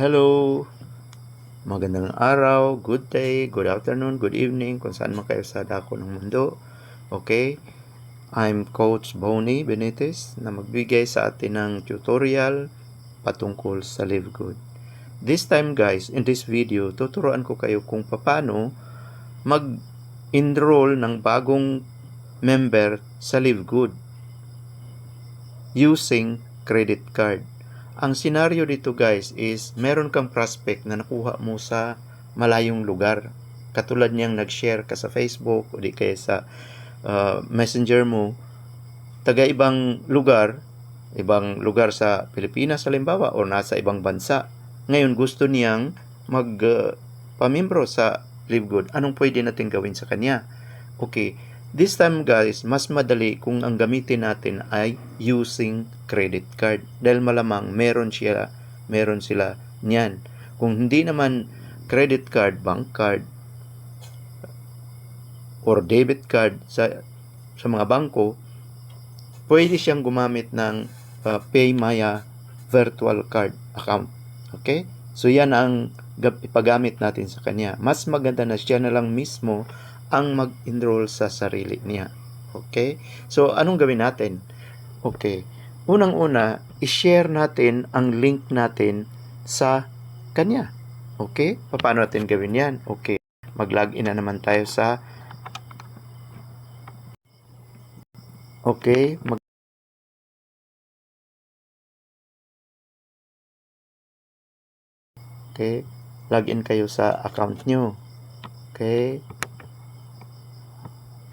Hello! Magandang araw, good day, good afternoon, good evening, kung saan man kayo sa dako ng mundo. Okay? I'm Coach Bonnie Benitez na magbigay sa atin ng tutorial patungkol sa Live Good. This time guys, in this video, tuturuan ko kayo kung paano mag-enroll ng bagong member sa Live Good using credit card. Ang senaryo dito guys is meron kang prospect na nakuha mo sa malayong lugar. Katulad niyang nag-share ka sa Facebook o di kaya sa uh, messenger mo taga ibang lugar, ibang lugar sa Pilipinas halimbawa o nasa ibang bansa. Ngayon gusto niyang mag uh, pamimbro sa Live Good. Anong pwede natin gawin sa kanya? Okay, This time guys, mas madali kung ang gamitin natin ay using credit card. Dahil malamang meron siya, meron sila niyan. Kung hindi naman credit card, bank card, or debit card sa sa mga bangko, pwede siyang gumamit ng uh, PayMaya virtual card account. Okay? So yan ang ipagamit natin sa kanya. Mas maganda na siya na lang mismo ang mag-enroll sa sarili niya. Okay? So, anong gawin natin? Okay. Unang-una, i-share natin ang link natin sa kanya. Okay? Paano natin gawin yan? Okay. Mag-login na naman tayo sa Okay, mag Okay, login kayo sa account nyo. Okay,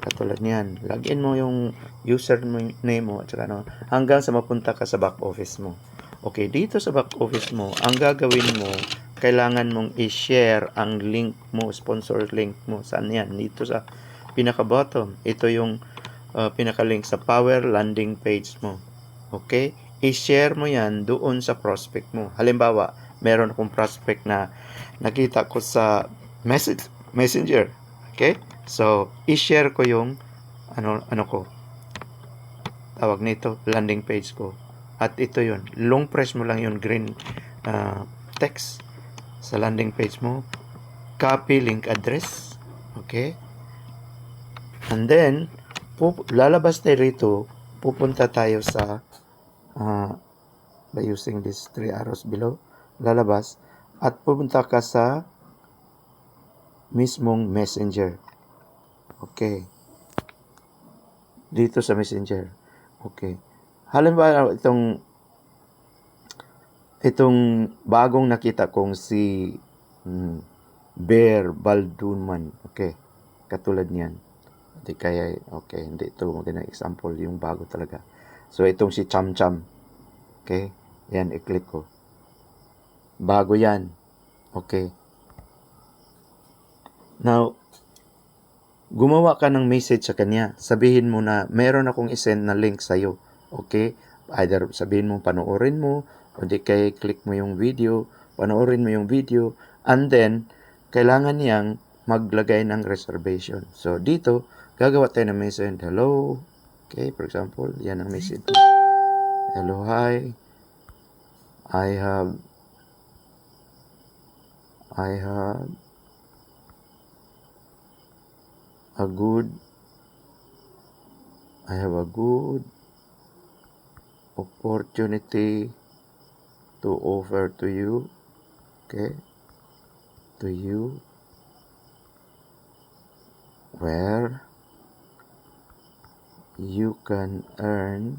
katulad niyan. Login mo yung username mo at saka ano, hanggang sa mapunta ka sa back office mo. Okay, dito sa back office mo, ang gagawin mo, kailangan mong i-share ang link mo, sponsor link mo. Saan yan? Dito sa pinaka-bottom. Ito yung uh, pinaka-link sa Power Landing page mo. Okay? I-share mo yan doon sa prospect mo. Halimbawa, meron akong prospect na nakita ko sa message, messenger. Okay? So, i-share ko yung ano ano ko. Tawag nito landing page ko. At ito yun. Long press mo lang yung green uh, text sa landing page mo. Copy link address. Okay? And then, pup- lalabas tayo rito. Pupunta tayo sa uh, by using these three arrows below. Lalabas. At pupunta ka sa mismong messenger. Okay. Dito sa messenger. Okay. Halimbawa, itong itong bagong nakita kong si hmm, Bear Baldunman. Okay. Katulad niyan. Hindi kaya, okay, hindi ito magandang example, yung bago talaga. So, itong si Cham Cham. Okay. Yan, i-click ko. Bago yan. Okay. Now, gumawa ka ng message sa kanya. Sabihin mo na meron akong isend na link sa iyo. Okay? Either sabihin mo panoorin mo o di kay click mo yung video, panoorin mo yung video and then kailangan niyang maglagay ng reservation. So dito, gagawa tayo ng message, hello. Okay, for example, yan ang message. Hello, hi. I have I have a good I have a good opportunity to offer to you okay to you where you can earn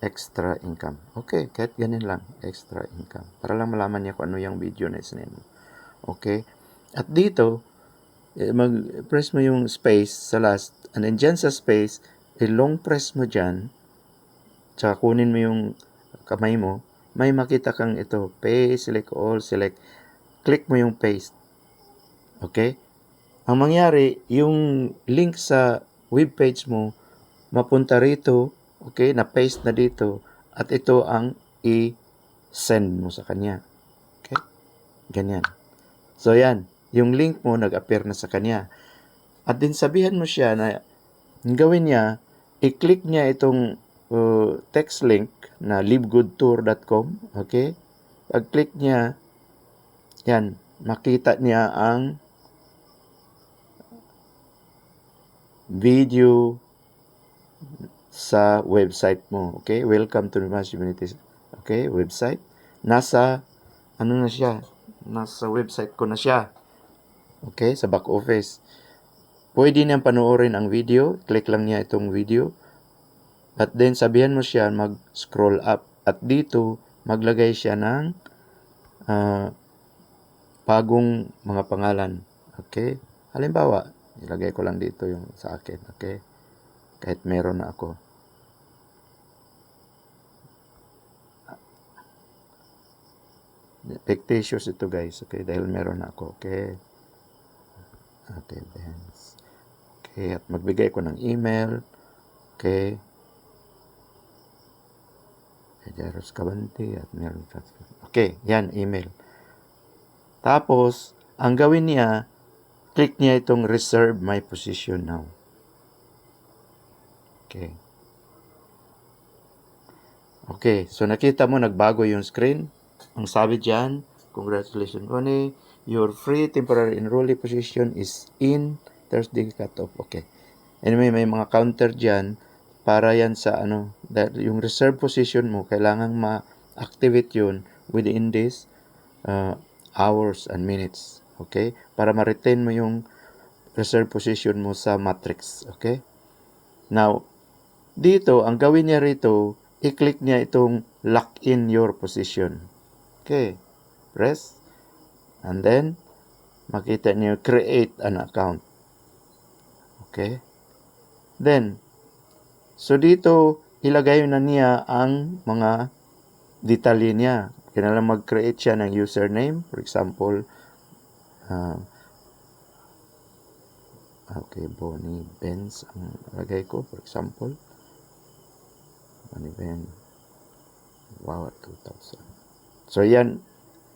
extra income. Okay, kahit ganun lang, extra income. Para lang malaman niya kung ano yung video na isinin. Okay? At dito, mag-press mo yung space sa last. And then dyan sa space, i-long press mo dyan. Tsaka kunin mo yung kamay mo. May makita kang ito. Paste, select all, select. Click mo yung paste. Okay? Ang mangyari, yung link sa web page mo, mapunta rito, okay, na-paste na dito, at ito ang i-send mo sa kanya. Okay? Ganyan. So, yan yung link mo nag-appear na sa kanya. At din sabihan mo siya na gawin niya, i-click niya itong uh, text link na livegoodtour.com. Okay? Pag-click niya, yan, makita niya ang video sa website mo. Okay? Welcome to Rimas Community. Okay? Website. Nasa, ano na siya? Nasa website ko na siya. Okay? Sa back office. Pwede niyang panoorin ang video. Click lang niya itong video. At then, sabihan mo siya mag-scroll up. At dito, maglagay siya ng ah, bagong mga pangalan. Okay? Halimbawa, ilagay ko lang dito yung sa akin. Okay? Kahit meron na ako. Fictitious ito guys. Okay? Dahil meron na ako. Okay? Benz. Okay, at magbigay ko ng email. Okay. Kay Jairus Cabante at meron pa. Okay, yan, email. Tapos, ang gawin niya, click niya itong reserve my position now. Okay. Okay, so nakita mo nagbago yung screen. Ang sabi diyan, congratulations Ronnie, your free temporary enrollee position is in Thursday cutoff. Okay. Anyway, may mga counter diyan para yan sa ano, dahil yung reserve position mo, kailangan ma-activate yun within this uh, hours and minutes. Okay? Para ma-retain mo yung reserve position mo sa matrix. Okay? Now, dito, ang gawin niya rito, i-click niya itong lock in your position. Okay. Press. And then, makita niyo create an account. Okay. Then, so dito, ilagay na niya ang mga detalye niya. Kailangan mag-create siya ng username. For example, uh, okay, Bonnie Benz ang lagay ko, for example. Bonnie Ben. Wow, 2000. So, yan,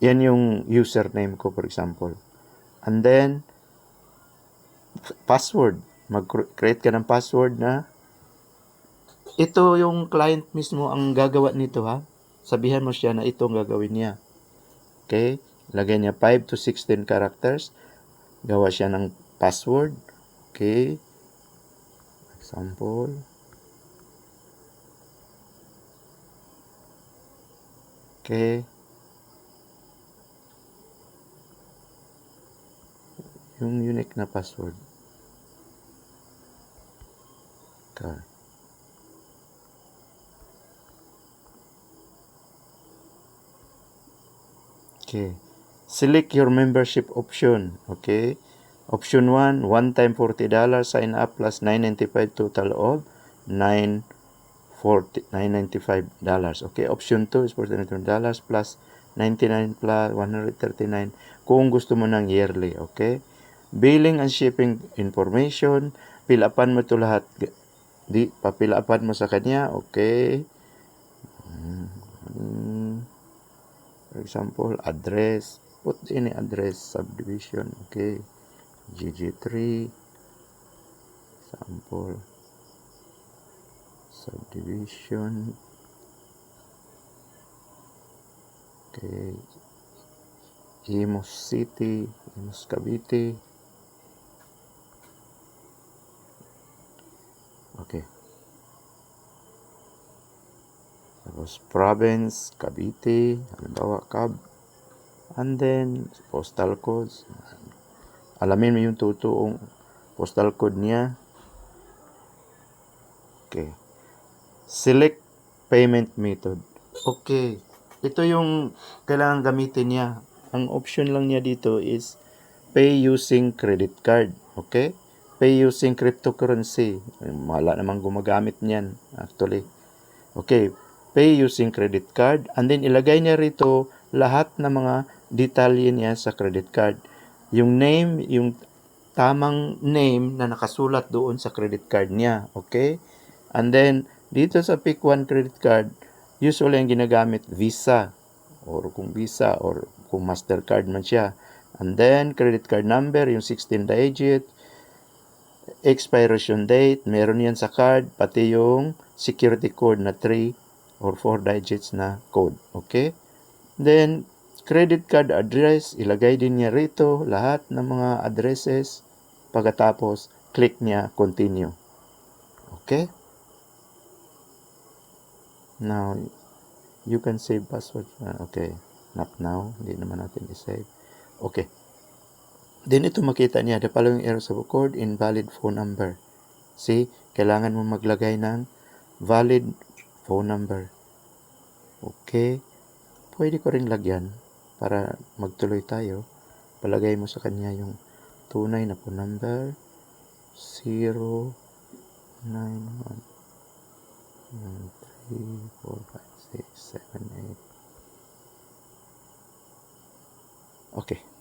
yan yung username ko, for example. And then, password. Mag-create ka ng password na ito yung client mismo ang gagawa nito ha. Sabihan mo siya na ito ang gagawin niya. Okay? Lagay niya 5 to 16 characters. Gawa siya ng password. Okay? Example. Okay. Yung unique na password. Okay. Okay. Select your membership option. Okay. Option 1, one time $40 sign up plus 995 total of 940 $995. Okay. Option 2 is $49 plus 99 plus 139 kung gusto mo ng yearly. Okay. Billing and shipping information. Pilapan mo to lahat. Di, papilapan mo sa kanya. Okay. Hmm. For example, address. Put any address, subdivision. Okay. GG3. Example. Subdivision. Okay. Imos City. Imos Cavite. Okay. Tapos province, Cavite, halimbawa Cab. And then postal codes. Alamin mo yung totoong postal code niya. Okay. Select payment method. Okay. Ito yung kailangan gamitin niya. Ang option lang niya dito is pay using credit card. Okay? Pay using cryptocurrency. Wala namang gumagamit niyan actually. Okay, pay using credit card and then ilagay niya rito lahat ng mga detalye niya sa credit card. Yung name, yung tamang name na nakasulat doon sa credit card niya. Okay? And then, dito sa Pick One credit card, usually ang ginagamit Visa or kung Visa or kung Mastercard man siya. And then, credit card number, yung 16 digit, expiration date, meron yan sa card, pati yung security code na 3 or 4 digits na code. Okay? Then, credit card address, ilagay din niya rito lahat ng mga addresses. Pagkatapos, click niya continue. Okay? Now, you can save password. Ah, Okay. Not now. Hindi naman natin i-save. Okay. Then ito makita niya, the following errors of record, invalid phone number. See, kailangan mo maglagay ng valid phone number. Okay. Pwede ko ring lagyan para magtuloy tayo. Palagay mo sa kanya yung tunay na phone number 0 9 1 3 4 5 6 7 8 Okay.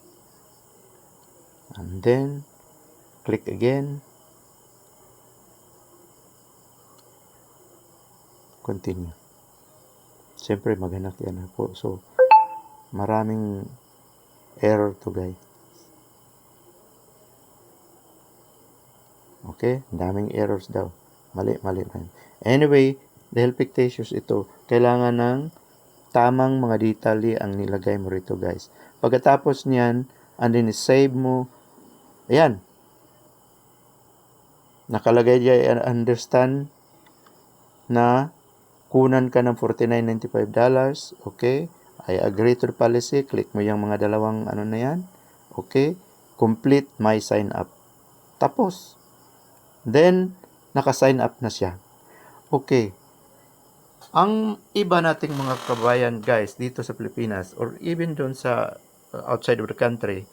And then, click again. Continue. Siyempre, maghanap yan po. So, maraming error to guys. Okay? Daming errors daw. Mali, mali, mali. Anyway, dahil fictitious ito, kailangan ng tamang mga detalye ang nilagay mo rito guys. Pagkatapos niyan, and then save mo, ayan. Nakalagay diyan understand na kunan ka ng $49.95. Okay? I agree to the policy. Click mo yung mga dalawang ano na yan. Okay? Complete my sign up. Tapos. Then, naka-sign up na siya. Okay. Ang iba nating mga kabayan guys dito sa Pilipinas or even doon sa uh, outside of the country,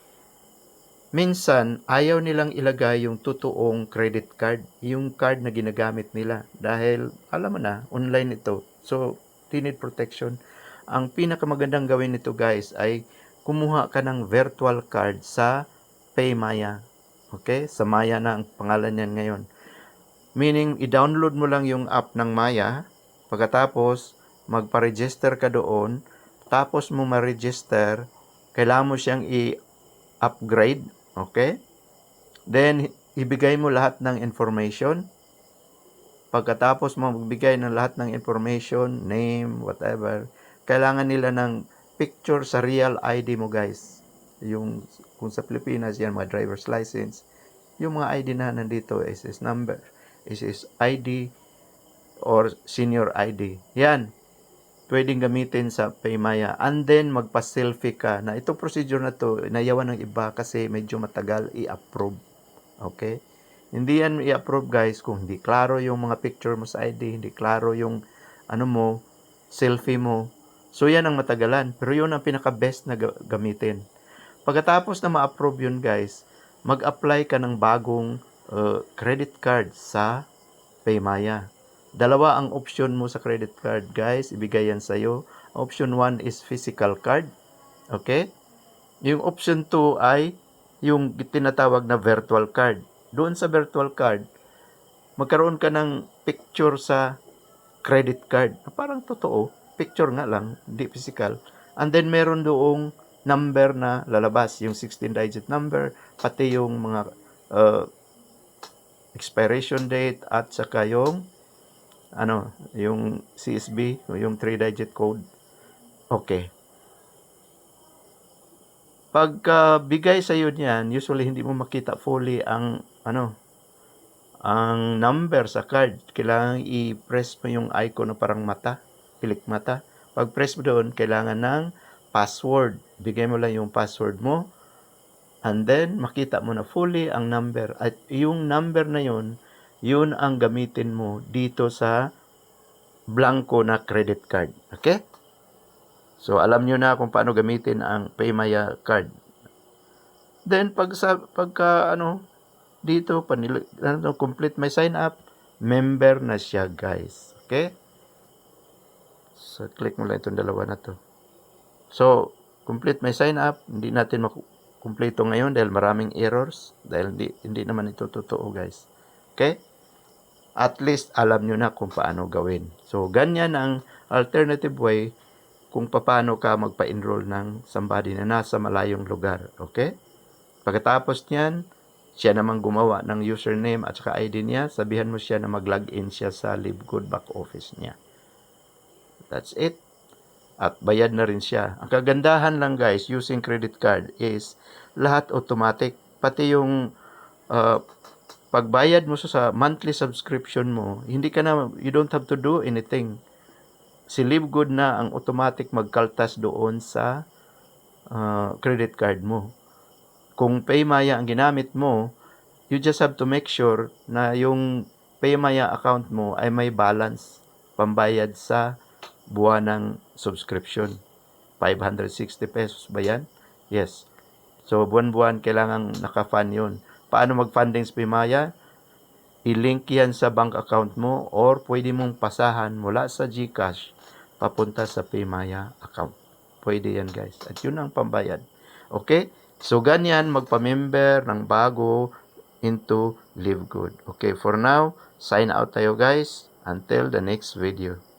minsan ayaw nilang ilagay yung totoong credit card, yung card na ginagamit nila dahil alam mo na, online ito. So, need protection. Ang pinakamagandang gawin nito guys ay kumuha ka ng virtual card sa Paymaya. Okay? Sa Maya na ang pangalan niyan ngayon. Meaning, i-download mo lang yung app ng Maya, pagkatapos, magpa-register ka doon, tapos mo ma-register, kailangan mo siyang i-upgrade, okay? Then, ibigay mo lahat ng information. Pagkatapos mo magbigay ng lahat ng information, name, whatever, kailangan nila ng picture sa real ID mo, guys. Yung, kung sa Pilipinas, yan, mga driver's license. Yung mga ID na nandito is his number, is his ID, or senior ID. Yan. Pwedeng gamitin sa Paymaya. And then, magpa-selfie ka. Na itong procedure na to, nayawan ng iba kasi medyo matagal i-approve. Okay? Hindi yan i-approve guys kung hindi klaro yung mga picture mo sa ID, hindi klaro yung ano mo, selfie mo. So yan ang matagalan. Pero yun ang pinaka-best na ga- gamitin. Pagkatapos na ma-approve yun guys, mag-apply ka ng bagong uh, credit card sa Paymaya. Dalawa ang option mo sa credit card, guys. Ibigay yan sa'yo. Option 1 is physical card. Okay? Yung option 2 ay yung tinatawag na virtual card. Doon sa virtual card, magkaroon ka ng picture sa credit card. Parang totoo. Picture nga lang, hindi physical. And then meron doong number na lalabas, yung 16-digit number, pati yung mga uh, expiration date at saka yung ano, yung CSB, yung 3-digit code. Okay. Pagka bigay sa iyo niyan, usually hindi mo makita fully ang ano, ang number sa card. Kailangan i-press mo yung icon na parang mata, click mata. Pag press mo doon, kailangan ng password. Bigay mo lang yung password mo. And then, makita mo na fully ang number. At yung number na yun, yun ang gamitin mo dito sa blanco na credit card. Okay? So, alam nyo na kung paano gamitin ang Paymaya card. Then, pag sa, pagka, ano, dito, panil, ano, complete my sign up, member na siya, guys. Okay? So, click mo lang itong dalawa na to. So, complete my sign up, hindi natin makumpleto ngayon dahil maraming errors, dahil hindi, hindi naman ito totoo, guys. Okay? At least, alam nyo na kung paano gawin. So, ganyan ang alternative way kung paano ka magpa-enroll ng somebody na nasa malayong lugar. Okay? Pagkatapos niyan, siya naman gumawa ng username at saka ID niya, sabihan mo siya na mag-login siya sa LiveGood back office niya. That's it. At bayad na rin siya. Ang kagandahan lang guys, using credit card is lahat automatic. Pati yung uh, pagbayad mo sa- monthly subscription mo, hindi ka na, you don't have to do anything. Si Livegood na ang automatic magkaltas doon sa uh, credit card mo. Kung Paymaya ang ginamit mo, you just have to make sure na yung Paymaya account mo ay may balance pambayad sa buwan ng subscription. 560 pesos ba yan? Yes. So, buwan-buwan kailangan naka-fund yun. Paano mag-funding sa Paymaya? I-link yan sa bank account mo or pwede mong pasahan mula sa GCash papunta sa Paymaya account. Pwede yan guys. At yun ang pambayad. Okay? So, ganyan magpa-member ng bago into Live Good. Okay, for now, sign out tayo guys. Until the next video.